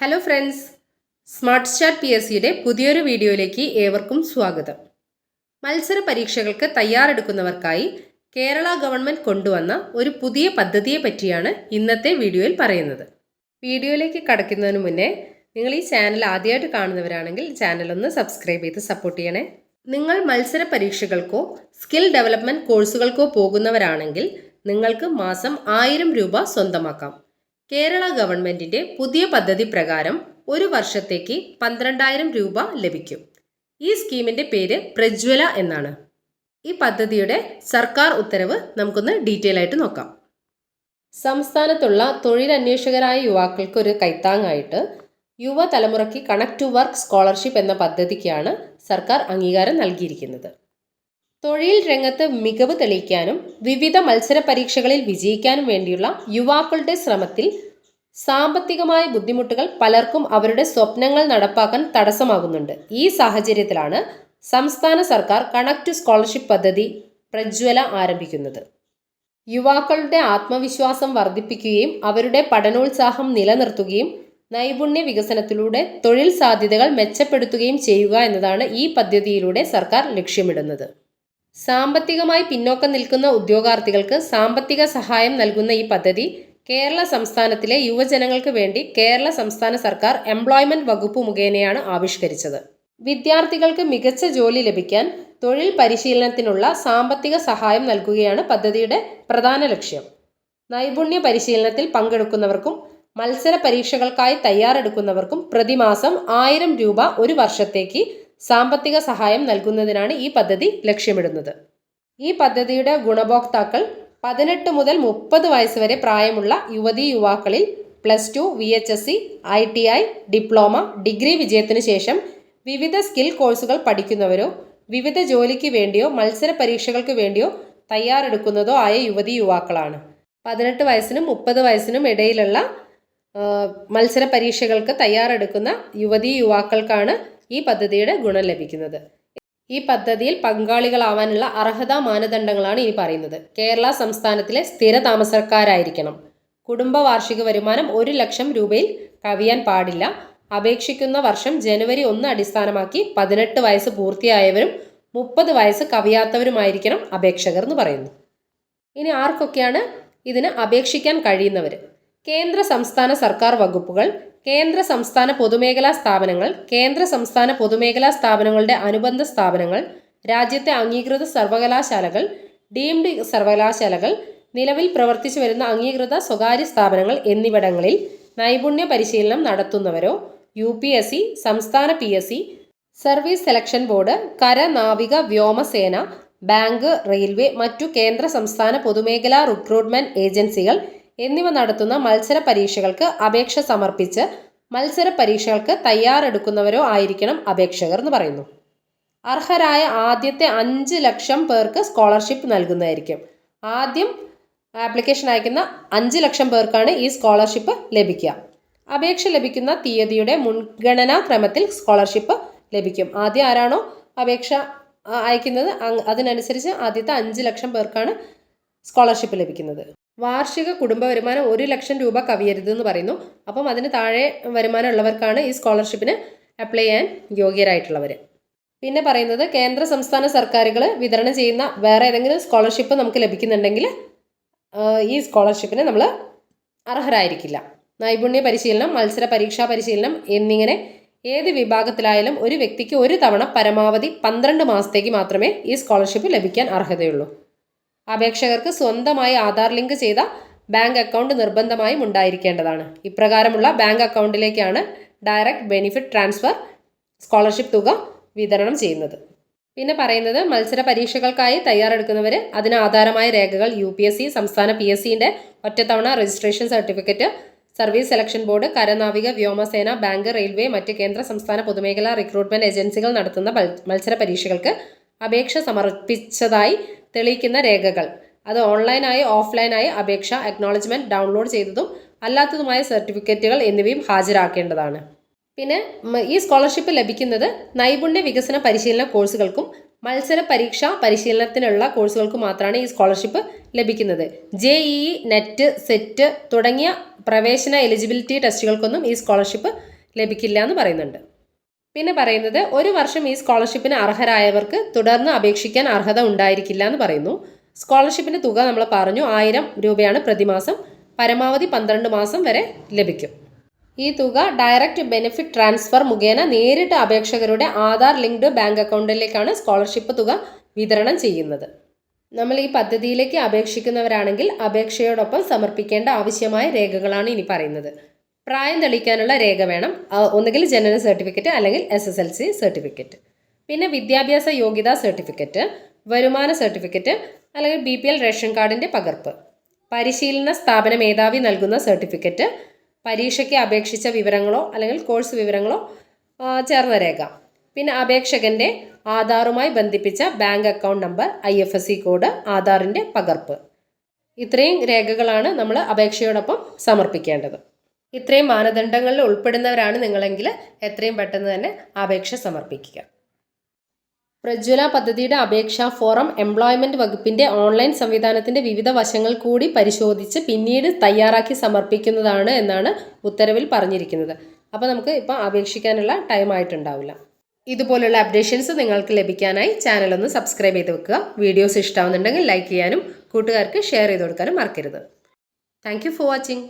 Hello friends smart start P S സിയുടെ പുതിയൊരു വീഡിയോയിലേക്ക് ഏവർക്കും സ്വാഗതം. മത്സര പരീക്ഷകൾക്ക് തയ്യാറെടുക്കുന്നവർക്കായി കേരള ഗവൺമെന്റ് കൊണ്ടുവന്ന ഒരു പുതിയ പദ്ധതിയെ പറ്റിയാണ് ഇന്നത്തെ വീഡിയോയിൽ പറയുന്നത്. വീഡിയോയിലേക്ക് കടക്കുന്നതിന് മുന്നേ നിങ്ങൾ ഈ ചാനൽ ആദ്യമായിട്ട് കാണുന്നവരാണെങ്കിൽ ചാനൽ ഒന്ന് സബ്സ്ക്രൈബ് ചെയ്ത് സപ്പോർട്ട് ചെയ്യണേ. നിങ്ങൾ മത്സര പരീക്ഷകൾക്കോ സ്കിൽ ഡെവലപ്മെന്റ് കോഴ്സുകൾക്കോ പോകുന്നവരാണെങ്കിൽ നിങ്ങൾക്ക് മാസം ആയിരം രൂപ സ്വന്തമാക്കാം. കേരള ഗവൺമെന്റിന്റെ പുതിയ പദ്ധതി പ്രകാരം ഒരു വർഷത്തേക്ക് പന്ത്രണ്ടായിരം രൂപ ലഭിക്കും. ഈ സ്കീമിന്റെ പേര് പ്രജ്വല എന്നാണ്. ഈ പദ്ധതിയുടെ സർക്കാർ ഉത്തരവ് നമുക്കൊന്ന് ഡീറ്റെയിൽ ആയിട്ട് നോക്കാം. സംസ്ഥാനത്തുള്ള തൊഴിലന്വേഷകരായ യുവാക്കൾക്ക് ഒരു കൈത്താങ്ങായിട്ട് യുവതലമുറയ്ക്ക് കണക്ട് ടു വർക്ക് സ്കോളർഷിപ്പ് എന്ന പദ്ധതിക്കാണ് സർക്കാർ അംഗീകാരം നൽകിയിരിക്കുന്നത്. തൊഴിൽ രംഗത്ത് മികവ് തെളിയിക്കാനും വിവിധ മത്സര പരീക്ഷകളിൽ വിജയിക്കാനും വേണ്ടിയുള്ള യുവാക്കളുടെ ശ്രമത്തിൽ സാമ്പത്തികമായ ബുദ്ധിമുട്ടുകൾ പലർക്കും അവരുടെ സ്വപ്നങ്ങൾ നടപ്പാക്കാൻ തടസ്സമാകുന്നുണ്ട്. ഈ സാഹചര്യത്തിലാണ് സംസ്ഥാന സർക്കാർ കണക്ട് സ്കോളർഷിപ്പ് പദ്ധതി പ്രജ്വല ആരംഭിക്കുന്നത്. യുവാക്കളുടെ ആത്മവിശ്വാസം വർദ്ധിപ്പിക്കുകയും അവരുടെ പഠനോത്സാഹം നിലനിർത്തുകയും നൈപുണ്യ വികസനത്തിലൂടെ തൊഴിൽ സാധ്യതകൾ മെച്ചപ്പെടുത്തുകയും ചെയ്യുക എന്നതാണ് ഈ പദ്ധതിയിലൂടെ സർക്കാർ ലക്ഷ്യമിടുന്നത്. സാമ്പത്തികമായി പിന്നോക്കം നിൽക്കുന്ന ഉദ്യോഗാർത്ഥികൾക്ക് സാമ്പത്തിക സഹായം നൽകുന്ന ഈ പദ്ധതി കേരള സംസ്ഥാനത്തിലെ യുവജനങ്ങൾക്ക് വേണ്ടി കേരള സംസ്ഥാന സർക്കാർ എംപ്ലോയ്മെന്റ് വകുപ്പ് മുഖേനയാണ് ആവിഷ്കരിച്ചത്. വിദ്യാർത്ഥികൾക്ക് മികച്ച ജോലി ലഭിക്കാൻ തൊഴിൽ പരിശീലനത്തിനുള്ള സാമ്പത്തിക സഹായം നൽകുകയാണ് പദ്ധതിയുടെ പ്രധാന ലക്ഷ്യം. നൈപുണ്യ പരിശീലനത്തിൽ പങ്കെടുക്കുന്നവർക്കും മത്സര പരീക്ഷകൾക്കായി തയ്യാറെടുക്കുന്നവർക്കും പ്രതിമാസം ആയിരം രൂപ ഒരു വർഷത്തേക്ക് സാമ്പത്തിക സഹായം നൽകുന്നതിനാണ് ഈ പദ്ധതി ലക്ഷ്യമിടുന്നത്. ഈ പദ്ധതിയുടെ ഗുണഭോക്താക്കൾ പതിനെട്ട് മുതൽ മുപ്പത് വയസ്സ് വരെ പ്രായമുള്ള യുവതി യുവാക്കളിൽ plus two V H S C I T I diploma degree വിജയത്തിനു ശേഷം വിവിധ സ്കിൽ കോഴ്സുകൾ പഠിക്കുന്നവരോ വിവിധ ജോലിക്ക് വേണ്ടിയോ മത്സര പരീക്ഷകൾക്ക് വേണ്ടിയോ തയ്യാറെടുക്കുന്നതോ ആയ യുവതി യുവാക്കളാണ്. പതിനെട്ട് വയസ്സിനും മുപ്പത് വയസ്സിനും ഇടയിലുള്ള മത്സര പരീക്ഷകൾക്ക് തയ്യാറെടുക്കുന്ന യുവതി യുവാക്കൾക്കാണ് ഈ പദ്ധതിയുടെ ഗുണം ലഭിക്കുന്നത്. ഈ പദ്ധതിയിൽ പങ്കാളികളാവാനുള്ള അർഹതാ മാനദണ്ഡങ്ങളാണ് ഇനി പറയുന്നത്. കേരള സംസ്ഥാനത്തിലെ സ്ഥിര താമസക്കാരായിരിക്കണം. കുടുംബ വാർഷിക വരുമാനം ഒരു ലക്ഷം രൂപയിൽ കവിയാൻ പാടില്ല. അപേക്ഷിക്കുന്ന വർഷം ജനുവരി ഒന്ന് അടിസ്ഥാനമാക്കി പതിനെട്ട് വയസ്സ് പൂർത്തിയായവരും മുപ്പത് വയസ്സ് കവിയാത്തവരുമായിരിക്കണം അപേക്ഷകർ എന്ന് പറയുന്നു. ഇനി ആർക്കൊക്കെയാണ് ഇതിന് അപേക്ഷിക്കാൻ കഴിയുന്നവർ കേന്ദ്ര സംസ്ഥാന സർക്കാർ വകുപ്പുകൾ കേന്ദ്ര സംസ്ഥാന പൊതുമേഖലാ സ്ഥാപനങ്ങൾ കേന്ദ്ര സംസ്ഥാന പൊതുമേഖലാ സ്ഥാപനങ്ങളുടെ അനുബന്ധ സ്ഥാപനങ്ങൾ രാജ്യത്തെ അംഗീകൃത സർവകലാശാലകൾ ഡീംഡ് സർവകലാശാലകൾ നിലവിൽ പ്രവർത്തിച്ചു വരുന്ന അംഗീകൃത സ്വകാര്യ സ്ഥാപനങ്ങൾ എന്നിവിടങ്ങളിൽ നൈപുണ്യ പരിശീലനം നടത്തുന്നവരോ യു പി എസ് സി സംസ്ഥാന P S C service selection board കര നാവിക വ്യോമസേന ബാങ്ക് റെയിൽവേ മറ്റു കേന്ദ്ര സംസ്ഥാന പൊതുമേഖലാ റിക്രൂട്ട്മെന്റ് ഏജൻസികൾ എന്നിവ നടത്തുന്ന മത്സര പരീക്ഷകൾക്ക് അപേക്ഷ സമർപ്പിച്ച് മത്സര പരീക്ഷകൾക്ക് തയ്യാറെടുക്കുന്നവരോ ആയിരിക്കണം അപേക്ഷകർ എന്ന് പറയുന്നു. അർഹരായ ആദ്യത്തെ അഞ്ച് ലക്ഷം പേർക്ക് സ്കോളർഷിപ്പ് നൽകുന്നതായിരിക്കും. ആദ്യം ആപ്ലിക്കേഷൻ അയക്കുന്ന അഞ്ച് ലക്ഷം പേർക്കാണ് ഈ സ്കോളർഷിപ്പ് ലഭിക്കുക. അപേക്ഷ ലഭിക്കുന്ന തീയതിയുടെ മുൻഗണനാ ക്രമത്തിൽ സ്കോളർഷിപ്പ് ലഭിക്കും. ആദ്യം ആരാണോ അപേക്ഷ അയക്കുന്നത് അതിനനുസരിച്ച് ആദ്യത്തെ അഞ്ച് ലക്ഷം പേർക്കാണ് സ്കോളർഷിപ്പ് ലഭിക്കുന്നത്. വാർഷിക കുടുംബ വരുമാനം ഒരു ലക്ഷം രൂപ കവിയരുത് എന്ന് പറയുന്നു. അപ്പം അതിന് താഴെ വരുമാനം ഉള്ളവർക്കാണ് ഈ സ്കോളർഷിപ്പിന് അപ്ലൈ ചെയ്യാൻ യോഗ്യരായിട്ടുള്ളവർ പിന്നെ പറയുന്നത് കേന്ദ്ര സംസ്ഥാന സർക്കാരുകൾ വിതരണം ചെയ്യുന്ന വേറെ ഏതെങ്കിലും സ്കോളർഷിപ്പ് നമുക്ക് ലഭിക്കുന്നുണ്ടെങ്കിൽ ഈ സ്കോളർഷിപ്പിന് നമ്മൾ അർഹരായിരിക്കില്ല. നൈപുണ്യ പരിശീലനം മത്സര പരീക്ഷാ പരിശീലനം എന്നിങ്ങനെ ഏത് വിഭാഗത്തിലായാലും ഒരു വ്യക്തിക്ക് ഒരു തവണ പരമാവധി പന്ത്രണ്ട് മാസത്തേക്ക് മാത്രമേ ഈ സ്കോളർഷിപ്പ് ലഭിക്കാൻ അർഹതയുള്ളൂ. അപേക്ഷകർക്ക് സ്വന്തമായി ആധാർ ലിങ്ക് ചെയ്ത ബാങ്ക് അക്കൗണ്ട് നിർബന്ധമായും ഉണ്ടായിരിക്കേണ്ടതാണ്. ഇപ്രകാരമുള്ള ബാങ്ക് അക്കൗണ്ടിലേക്കാണ് ഡയറക്റ്റ് ബെനിഫിറ്റ് ട്രാൻസ്ഫർ സ്കോളർഷിപ്പ് തുക വിതരണം ചെയ്യുന്നത്. പിന്നെ പറയുന്നത് മത്സര പരീക്ഷകൾക്കായി തയ്യാറെടുക്കുന്നവർ അതിന് ആധാരമായ രേഖകൾ യു പി എസ് സി സംസ്ഥാന പി എസ് സിന്റെ ഒറ്റത്തവണ registration certificate service selection board കരനാവിക വ്യോമസേന ബാങ്ക് റെയിൽവേ മറ്റ് കേന്ദ്ര സംസ്ഥാന പൊതുമേഖലാ റിക്രൂട്ട്മെന്റ് ഏജൻസികൾ നടത്തുന്ന മത്സര പരീക്ഷകൾക്ക് അപേക്ഷ സമർപ്പിച്ചതായി തെളിയിക്കുന്ന രേഖകൾ. അത് ഓൺലൈനായി ഓഫ്ലൈനായി അപേക്ഷ അക്നോളജ്മെന്റ് ഡൗൺലോഡ് ചെയ്തതും അല്ലാത്തതുമായ സർട്ടിഫിക്കറ്റുകൾ എന്നിവയും ഹാജരാക്കേണ്ടതാണ്. പിന്നെ ഈ സ്കോളർഷിപ്പ് ലഭിക്കുന്നത് നൈപുണ്യ വികസന പരിശീലന കോഴ്സുകൾക്കും മത്സര പരീക്ഷ പരിശീലനത്തിനുള്ള കോഴ്സുകൾക്ക് മാത്രമാണ് ഈ സ്കോളർഷിപ്പ് ലഭിക്കുന്നത്. ജെ ഇ നെറ്റ് സെറ്റ് തുടങ്ങിയ പ്രവേശന എലിജിബിലിറ്റി ടെസ്റ്റുകൾക്കൊന്നും ഈ സ്കോളർഷിപ്പ് ലഭിക്കില്ല എന്ന് പറയുന്നുണ്ട്. പിന്നെ പറയുന്നത് ഒരു വർഷം ഈ സ്കോളർഷിപ്പിന് അർഹരായവർക്ക് തുടർന്ന് അപേക്ഷിക്കാൻ അർഹത ഉണ്ടായിരിക്കില്ല എന്ന് പറയുന്നു. സ്കോളർഷിപ്പിന്റെ തുക നമ്മൾ പറഞ്ഞു ആയിരം രൂപയാണ് പ്രതിമാസം. പരമാവധി പന്ത്രണ്ട് മാസം വരെ ലഭിക്കും. ഈ തുക ഡയറക്റ്റ് ബെനിഫിറ്റ് ട്രാൻസ്ഫർ മുഖേന നേരിട്ട് അപേക്ഷകരുടെ ആധാർ ലിങ്ക്ഡ് ബാങ്ക് അക്കൗണ്ടിലേക്കാണ് സ്കോളർഷിപ്പ് തുക വിതരണം ചെയ്യുന്നത്. നമ്മൾ ഈ പദ്ധതിയിലേക്ക് അപേക്ഷിക്കുന്നവരാണെങ്കിൽ അപേക്ഷയോടൊപ്പം സമർപ്പിക്കേണ്ട ആവശ്യമായ രേഖകളാണ് ഇനി പറയുന്നത്. പ്രായം തെളിയിക്കാനുള്ള രേഖ വേണം. ഒന്നുകിൽ ജനന സർട്ടിഫിക്കറ്റ് അല്ലെങ്കിൽ S S L C certificate പിന്നെ വിദ്യാഭ്യാസ യോഗ്യതാ സർട്ടിഫിക്കറ്റ് വരുമാന സർട്ടിഫിക്കറ്റ് അല്ലെങ്കിൽ ബി പി എൽ റേഷൻ കാർഡിന്റെ പകർപ്പ്. പരിശീലന സ്ഥാപന മേധാവി നൽകുന്ന സർട്ടിഫിക്കറ്റ് പരീക്ഷയ്ക്ക് അപേക്ഷിച്ച വിവരങ്ങളോ അല്ലെങ്കിൽ കോഴ്സ് വിവരങ്ങളോ ചേർന്ന രേഖ. പിന്നെ അപേക്ഷകന്റെ ആധാറുമായി ബന്ധിപ്പിച്ച bank account number I F S C code ആധാറിന്റെ പകർപ്പ്. ഇത്രയും രേഖകളാണ് നമ്മൾ അപേക്ഷയോടൊപ്പം സമർപ്പിക്കേണ്ടത്. ഇത്രയും മാനദണ്ഡങ്ങളിൽ ഉൾപ്പെടുന്നവരാണ് നിങ്ങളെങ്കിൽ എത്രയും പെട്ടെന്ന് തന്നെ അപേക്ഷ സമർപ്പിക്കുക. പ്രജ്വല പദ്ധതിയുടെ അപേക്ഷാ ഫോറം എംപ്ലോയ്മെന്റ് വകുപ്പിന്റെ ഓൺലൈൻ സംവിധാനത്തിന്റെ വിവിധ വശങ്ങൾ കൂടി പരിശോധിച്ച് പിന്നീട് തയ്യാറാക്കി സമർപ്പിക്കുന്നതാണ് എന്നാണ് ഉത്തരവിൽ പറഞ്ഞിരിക്കുന്നത്. അപ്പോൾ നമുക്ക് ഇപ്പോൾ അപേക്ഷിക്കാനുള്ള ടൈം ആയിട്ടുണ്ടാവില്ല. ഇതുപോലുള്ള അപ്ഡേഷൻസ് നിങ്ങൾക്ക് ലഭിക്കാനായി ചാനൽ ഒന്ന് സബ്സ്ക്രൈബ് ചെയ്ത് വെക്കുക. വീഡിയോസ് ഇഷ്ടമാവുന്നുണ്ടെങ്കിൽ ലൈക്ക് ചെയ്യാനും കൂട്ടുകാർക്ക് ഷെയർ ചെയ്ത് കൊടുക്കാനും മറക്കരുത്. Thank for watching